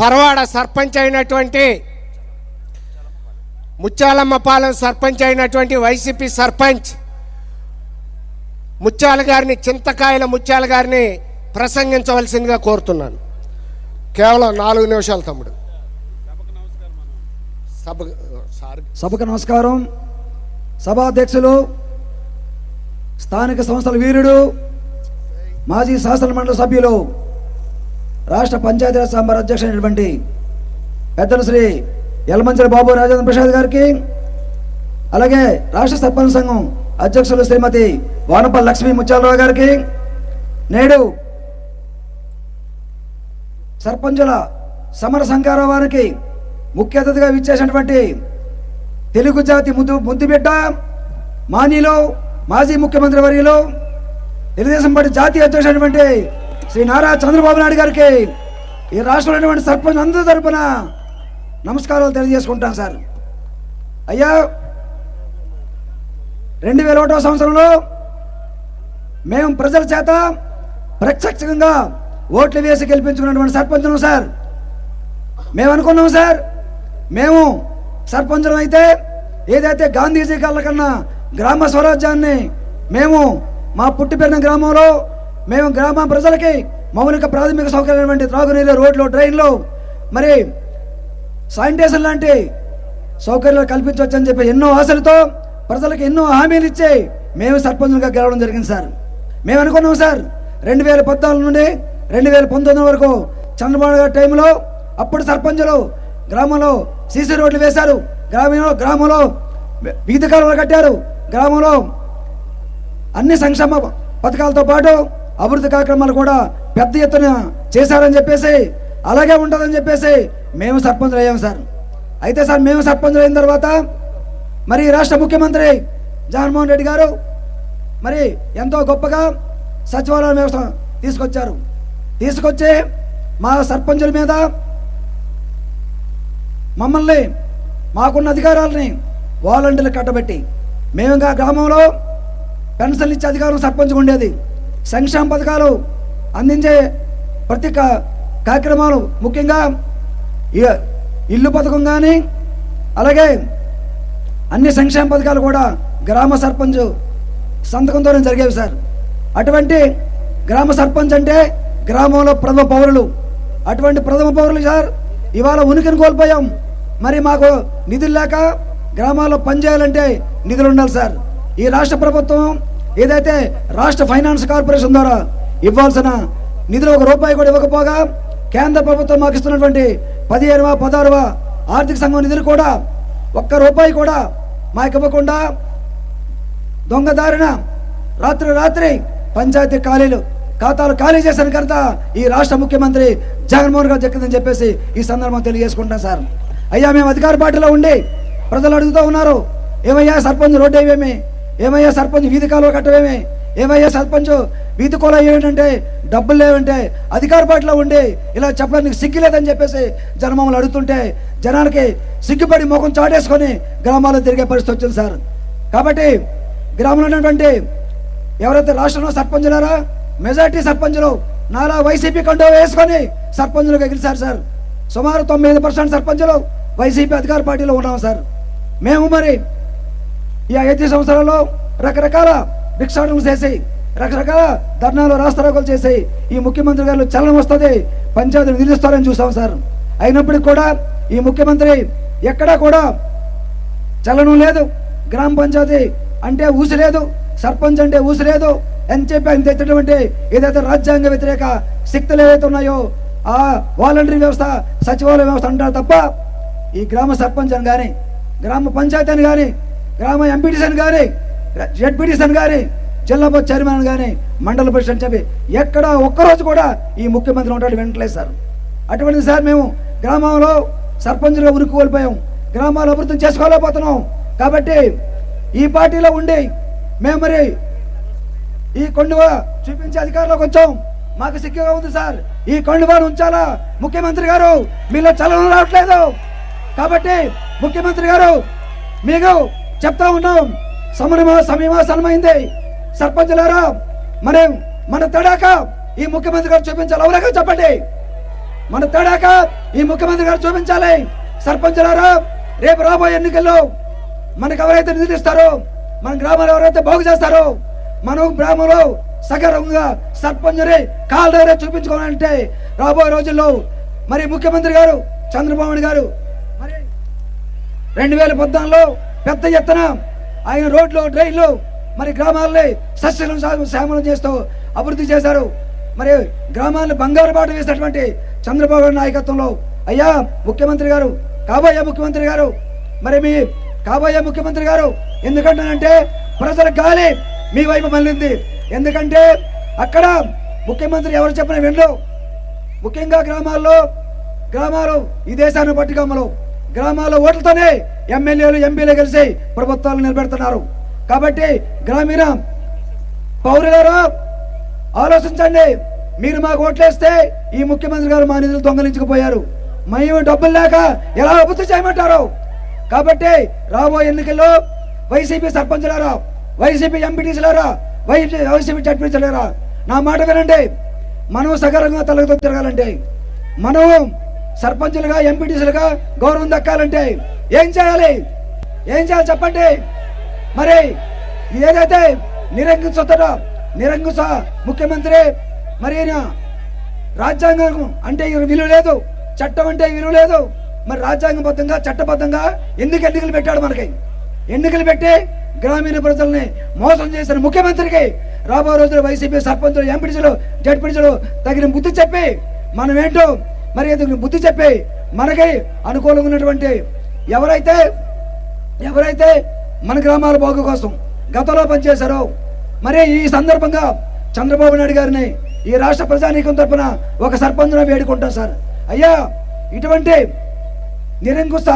పరవాడ సర్పంచ్ అయినటువంటి ముత్యాలమ్మపాలెం సర్పంచ్ అయినటువంటి వైసీపీ సర్పంచ్ ముత్యాల గారిని చింతకాయల ముత్యాల గారిని ప్రసంగించవలసిందిగా కోరుతున్నాను. కేవలం నాలుగు నిమిషాలు తమ్ముడు. సభ సభకు నమస్కారం. సభాధ్యక్షులు స్థానిక సంస్థల వీరుడు మాజీ శాసనమండలి సభ్యులు రాష్ట్ర పంచాయతీరాజ్ సాంబార్ అధ్యక్షుడైనటువంటి పెద్దలు శ్రీ యలమంచల బాబు రాజేంద్ర ప్రసాద్ గారికి అలాగే రాష్ట్ర సర్పంచ్ సంఘం అధ్యక్షులు శ్రీమతి వానపల్లి లక్ష్మీ ముత్యాలరావు గారికి నేడు సర్పంచుల సమర సంఘాల వారికి ముఖ్య అతిథిగా విచ్చేసినటువంటి తెలుగు జాతి ముద్దు ముద్దుబిడ్డ మానీలో మాజీ ముఖ్యమంత్రి వర్యులు తెలుగుదేశం పార్టీ జాతీయ అధ్యక్షుడైనటువంటి శ్రీ నారా చంద్రబాబు నాయుడు గారికి ఈ రాష్ట్రంలో ఉన్నటువంటి సర్పంచ్ అందరి తరపున నమస్కారాలు తెలియజేసుకుంటాను సార్. అయ్యా రెండు వేల ఒకటో సంవత్సరంలో మేము ప్రజల చేత ప్రత్యక్షంగా ఓట్లు వేసి గెలిపించుకున్నటువంటి సర్పంచులం సార్. మేము అనుకున్నాం సార్. మేము సర్పంచులం అయితే ఏదైతే గాంధీజీ కళ్ళ కన్నా గ్రామ స్వరాజ్యాన్ని మేము మా పుట్టి పెరిగిన గ్రామంలో మేము గ్రామ ప్రజలకి మౌలిక ప్రాథమిక సౌకర్యమైనటువంటి త్రాగునీరు రోడ్లు ట్రైన్లు మరి శానిటేషన్ లాంటి సౌకర్యాలు కల్పించవచ్చని చెప్పి ఎన్నో ఆశలతో ప్రజలకు ఎన్నో హామీలు ఇచ్చి మేము సర్పంచులుగా గెలవడం జరిగింది సార్. మేము అనుకున్నాం సార్ రెండు వేల పద్నాలుగు నుండి రెండు వేల పంతొమ్మిది వరకు చంద్రబాబు గారి టైంలో అప్పుడు సర్పంచులు గ్రామంలో సీసీ రోడ్లు వేశారు. గ్రామీణ గ్రామంలో వీధి కాలువలు కట్టారు. గ్రామంలో అన్ని సంక్షేమ పథకాలతో పాటు అభివృద్ధి కార్యక్రమాలు కూడా పెద్ద ఎత్తున చేశారని చెప్పేసి అలాగే ఉంటుందని చెప్పేసి మేము సర్పంచులు అయ్యాం సార్. అయితే సార్ మేము సర్పంచులు అయిన తర్వాత మరి రాష్ట్ర ముఖ్యమంత్రి జగన్మోహన్ రెడ్డి గారు మరి ఎంతో గొప్పగా సచివాలయం వ్యవస్థ తీసుకొచ్చారు. తీసుకొచ్చి మా సర్పంచుల మీద మమ్మల్ని మాకున్న అధికారాలని వాలంటీర్లు కట్టబెట్టి మేము ఇంకా గ్రామంలో పెన్షన్లు ఇచ్చే అధికారం సర్పంచ్గా ఉండేది. సంక్షేమ పథకాలు అందించే ప్రతి కార్యక్రమాలు ముఖ్యంగా ఈ- ఇల్లు పథకం కానీ అలాగే అన్ని సంక్షేమ పథకాలు కూడా గ్రామ సర్పంచ్ సంతకంతోనే జరిగేవి సార్. అటువంటి గ్రామ సర్పంచ్ అంటే గ్రామంలో ప్రథమ పౌరులు. అటువంటి ప్రథమ పౌరులు సార్ ఇవాళ ఉనికిని కోల్పోయాం. మరి మాకు నిధులు లేక గ్రామాల్లో పనిచేయాలంటే నిధులు ఉండాలి సార్. ఈ రాష్ట్ర ప్రభుత్వం ఏదైతే రాష్ట్ర ఫైనాన్స్ కార్పొరేషన్ ద్వారా ఇవ్వాల్సిన నిధులు ఒక రూపాయి కూడా ఇవ్వకపోగా కేంద్ర ప్రభుత్వం మాకు ఇస్తున్నటువంటి పదిహేనువ పదహారవ ఆర్థిక సంఘం నిధులు కూడా ఒక్క రూపాయి కూడా మాకు ఇవ్వకుండా దొంగదారిన రాత్రి రాత్రి పంచాయతీ ఖాళీలు ఖాతాలు ఖాళీ చేసిన కనుక ఈ రాష్ట్ర ముఖ్యమంత్రి జగన్మోహన్ గారు చెక్కిందని చెప్పేసి ఈ సందర్భం తెలియజేసుకుంటాం సార్. అయ్యా మేము అధికార పార్టీలో ఉండి ప్రజలు అడుగుతూ ఉన్నారు ఏమయ్యా సర్పంచ్ రోడ్డు ఏమేమి ఏమయ్యా సర్పంచ్ వీధి కాలువ కట్టవేమి ఏమయ్యా సర్పంచ్ వీధి కోల ఏంటంటే డబ్బులు లేవంటే అధికార పార్టీలో ఉండి ఇలా చెప్పడానికి సిగ్గు లేదని చెప్పేసి జనమామలు అడుగుతుంటే జనానికి సిగ్గుపడి ముఖం చాటేసుకొని గ్రామాల్లో తిరిగే పరిస్థితి వచ్చింది సార్. కాబట్టి గ్రామంలో ఉన్నటువంటి ఎవరైతే రాష్ట్రంలో సర్పంచులారా మెజార్టీ సర్పంచులు నాలా వైసీపీ కండో వేసుకొని సర్పంచులకు గెలిచారు సార్. సుమారు తొమ్మిది పర్సెంట్ సర్పంచులు వైసీపీ అధికార పార్టీలో ఉన్నాం సార్. మేము మరి ఈ ఐదు సంవత్సరాల్లో రకరకాల భిక్షాటనలు చేసి రకరకాల ధర్నాలు రాస్తారోకలు చేసి ఈ ముఖ్యమంత్రి గారు చలనం వస్తుంది పంచాయతీలు నిలుస్తారని చూసాం సార్. అయినప్పటికీ కూడా ఈ ముఖ్యమంత్రి ఎక్కడా కూడా చలనం లేదు. గ్రామ పంచాయతీ అంటే ఊసి లేదు సర్పంచ్ అంటే ఊసి లేదు. అని చెప్పి ఆయన తెచ్చినటువంటి ఏదైతే రాజ్యాంగ వ్యతిరేక శక్తులు ఏవైతే ఉన్నాయో ఆ వాలంటరీ వ్యవస్థ సచివాలయ వ్యవస్థ అంటారు తప్ప ఈ గ్రామ సర్పంచ్ అని కానీ గ్రామ పంచాయతీ అని కానీ గ్రామ ఎంపీటీసన్ అని కానీ జెడ్పీటీసీ కానీ జిల్లా బోర్డు చైర్మన్ గాని కానీ మండల పరిషత్ చెప్పి ఎక్కడ ఒక్కరోజు కూడా ఈ ముఖ్యమంత్రి ఉంటాడు వినట్లేదు సార్. అటువంటిది సార్ మేము గ్రామంలో సర్పంచ్గా ఉనికి కోల్పోయాం. గ్రామాలు అభివృద్ధి చేసుకోలేకపోతున్నాం. కాబట్టి ఈ పార్టీలో ఉండి మేము మరి ఈ కొండువ చూపించే అధికారంలోకి వచ్చాం. మాకు సిగ్గుగా ఉంది సార్. ఈ కొండువాను ఉంచాలా? ముఖ్యమంత్రి గారు మీలో చలనం రావట్లేదు. కాబట్టి ముఖ్యమంత్రి గారు మీకు చెప్తా ఉన్నాం. సమయమా సన్మైంది సర్పంచులారా మనం మన తడాక ఈ ముఖ్యమంత్రి గారు చూపించాలి. అవునగా చెప్పండి. మన తేడాక ఈ ముఖ్యమంత్రి గారు చూపించాలి. సర్పంచులారా రేపు రాబోయే ఎన్నికల్లో మనకు ఎవరైతే నిధులు ఇస్తారో మన గ్రామాలు ఎవరైతే బాగు చేస్తారో మనం గ్రామంలో సగర్వంగా సర్పంచుని కాళ్ళ దగ్గర చూపించుకోవాలంటే రాబోయే రోజుల్లో మరి ముఖ్యమంత్రి గారు చంద్రబాబు గారు మరి రెండు వేల పద్నాలుగులో పెద్ద ఎత్తున ఆయన రోడ్లు డ్రైన్లు మరి గ్రామాలని సస్యలు శ్యామలం చేస్తూ అభివృద్ధి చేశారు. మరి గ్రామాలను బంగారు బాట వేసినటువంటి చంద్రబాబు నాయకత్వంలో అయ్యా ముఖ్యమంత్రి గారు కాబోయే ముఖ్యమంత్రి గారు మరి మీ కాబోయే ముఖ్యమంత్రి గారు ఎందుకంటానంటే ప్రజల గాలి మీ వైపు మళ్ళింది. ఎందుకంటే అక్కడ ముఖ్యమంత్రి ఎవరు చెప్పిన వినరు. ముఖ్యంగా గ్రామాల్లో గ్రామాలు ఈ దేశాన్ని పట్టుకమ్మలు. గ్రామాల్లో ఓట్లతోనే ఎమ్మెల్యేలు ఎంపీలు కలిసి ప్రభుత్వాలు నిలబెడుతున్నారు. కాబట్టి గ్రామీణ పౌరులారా ఆలోచించండి. మీరు మాకు ఓట్లేస్తే ఈ ముఖ్యమంత్రి గారు మా నిధులు దొంగలించకపోయారు. మేము డబ్బులు లేక ఎలా అభివృద్ధి చేయమంటారు? కాబట్టి రాబోయే ఎన్నికల్లో వైసీపీ సర్పంచులారా వైసీపీ ఎంపీటీసీలారా వైసీపీ వైసీపీ జడ్పీటీసీలారా నా మాట వినండి. మనం సగరంగా తలగతో తిరగాలంటే మనం సర్పంచులుగా ఎంపీటీసీలుగా గౌరవం దక్కాలంటే ఏం చేయాలి? ఏం చేయాలి చెప్పండి? మరి ఏదైతే నిరంకుశతడో నిరంకుశ ముఖ్యమంత్రి మరి రాజ్యాంగం అంటే విలువ లేదు చట్టం అంటే విలువ లేదు మరి రాజ్యాంగబద్ధంగా చట్టబద్ధంగా ఎందుకు ఎన్నికలు పెట్టాడు మనకి? ఎన్నికలు పెట్టి గ్రామీణ ప్రజల్ని మోసం చేసిన ముఖ్యమంత్రికి రాబో రోజులు వైసీపీ సర్పంచులు ఎంపీడీసీలు జడ్పీడీసీలు తగిన బుద్ధి చెప్పి మనం ఏంటో మరి తగిన బుద్ధి చెప్పి మనకి అనుకూలంగా ఉన్నటువంటి ఎవరైతే ఎవరైతే మన గ్రామాల బాగు కోసం గతంలో పనిచేశారో మరి ఈ సందర్భంగా చంద్రబాబు నాయుడు గారిని ఈ రాష్ట్ర ప్రజానీకం తరపున ఒక సర్పంచ్ను వేడుకుంటాం సార్. అయ్యా ఇటువంటి నిరంకుశ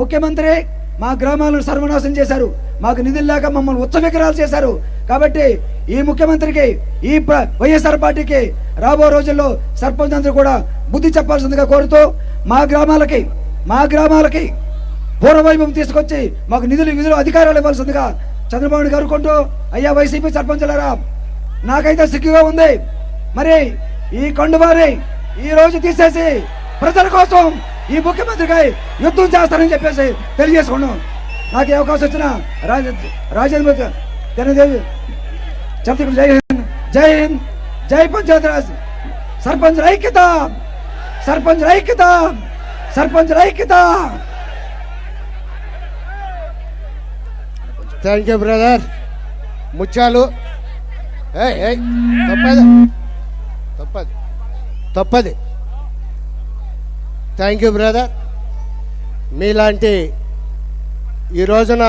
ముఖ్యమంత్రి మా గ్రామాలను సర్వనాశం చేశారు. మాకు నిధులు లేక మమ్మల్ని ఉత్సవ విగ్రహాలు చేశారు. కాబట్టి ఈ ముఖ్యమంత్రికి ఈ వైఎస్ఆర్ పార్టీకి రాబో రోజుల్లో సర్పంచ్ అందరూ కూడా బుద్ధి చెప్పాల్సిందిగా కోరుతూ మా గ్రామాలకి మా గ్రామాలకి పూర్వవైభవం తీసుకొచ్చి మాకు నిధులు విధులు అధికారాలు ఇవ్వాల్సిందిగా చంద్రబాబు నాయుడు గారు కొంటూ అయ్యా వైసీపీ సర్పంచులరా నాకైతే సిగ్గుగా ఉంది. మరి ఈ కొండవారి ఈ రోజు తీసేసి ప్రజల కోసం ఈ ముఖ్యమంత్రిగా యుద్ధం చేస్తానని చెప్పేసి తెలియజేసుకున్నాం. నాకు ఏ అవకాశం వచ్చిన రాజ రాజేంద్ర జనదేవి జై హింద్ జై హింద్ జై పంచాయతీరాజ్ సర్పంచ్ ఐక్యత సర్పంచ్ ఐక్యత! సర్పంచ్ ఐక్యత! థ్యాంక్ యూ బ్రదర్ ముత్యాలు. ఏయ్ తప్పదు తప్పది. తప్పది. తప్పది. థ్యాంక్ యూ బ్రదర్ మీలాంటి ఈ రోజున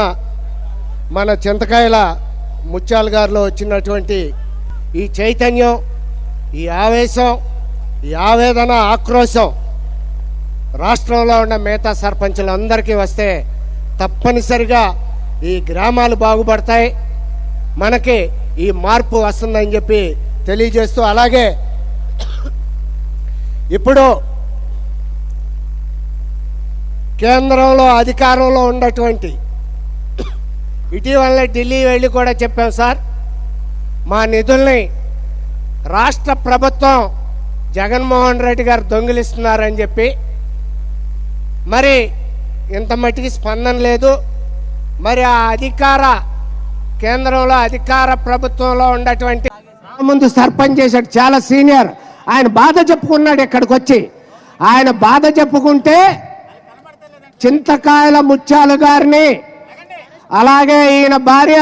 మన చింతకాయల ముత్యాల గారిలో వచ్చినటువంటి ఈ చైతన్యం ఈ ఆవేశం ఈ ఆవేదన ఆక్రోశం రాష్ట్రంలో ఉన్న మిగతా సర్పంచులందరికీ వస్తే తప్పనిసరిగా ఈ గ్రామాలు బాగుపడతాయి. మనకి ఈ మార్పు వస్తుందని చెప్పి తెలియజేస్తూ అలాగే ఇప్పుడు కేంద్రంలో అధికారంలో ఉన్నటువంటి ఇటీవల ఢిల్లీ వెళ్ళి కూడా చెప్పాం సార్. మా నిధుల్ని రాష్ట్ర ప్రభుత్వం జగన్మోహన్ రెడ్డి గారు దొంగిలిస్తున్నారని చెప్పి మరి ఇంత మట్టికి స్పందన లేదు. మరి ఆ అధికార కేంద్రంలో అధికార ప్రభుత్వంలో ఉన్నటువంటి ముందు సర్పంచ్ చేశాడు చాలా సీనియర్. ఆయన బాధ చెప్పుకున్నాడు ఇక్కడికి వచ్చి ఆయన బాధ చెప్పుకుంటే చింతకాయల ముత్యాలు గారిని అలాగే ఈయన భార్య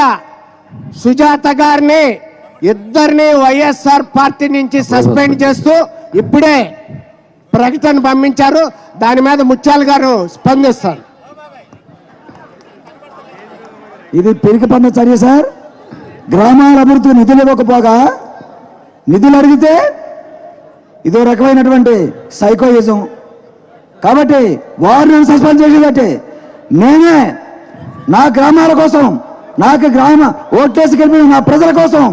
సుజాత గారిని ఇద్దరిని వైఎస్ఆర్ పార్టీ నుంచి సస్పెండ్ చేస్తూ ఇప్పుడే ప్రకటన పంపించారు. దాని మీద ముత్యాల గారు స్పందిస్తారు. ఇది పిరికి పన్ను చర్య సార్. గ్రామాల అభివృద్ధి నిధులు ఇవ్వకపోగా నిధులు అడిగితే ఇదో రకమైనటువంటి సైకోయిజం. కాబట్టి వారు నన్ను సస్పెండ్ చేసేదట్టే నేనే నా గ్రామాల కోసం నాకు గ్రామ ఓట్లేసి గెలిపిన నా ప్రజల కోసం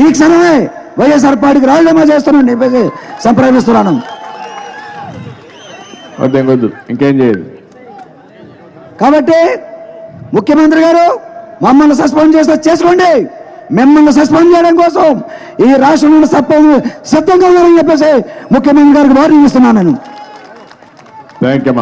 ఈ క్షణమే వైఎస్ఆర్ పార్టీకి రాజీనామా చేస్తున్నాను చెప్పేసి సంప్రదిస్తున్నాను. వద్దు ఇంకేం చేయదు. కాబట్టి ముఖ్యమంత్రి గారు మమ్మల్ని సస్పెండ్ చేస్తే చేసుకోండి. మిమ్మల్ని సస్పెండ్ చేయడం కోసం ఈ రాష్ట్రం నుండి సప్ప సిద్ధంగా ఉన్నారని చెప్పేసి ముఖ్యమంత్రి గారికి వార్నింగ్ ఇస్తున్నాను నేను. Thank you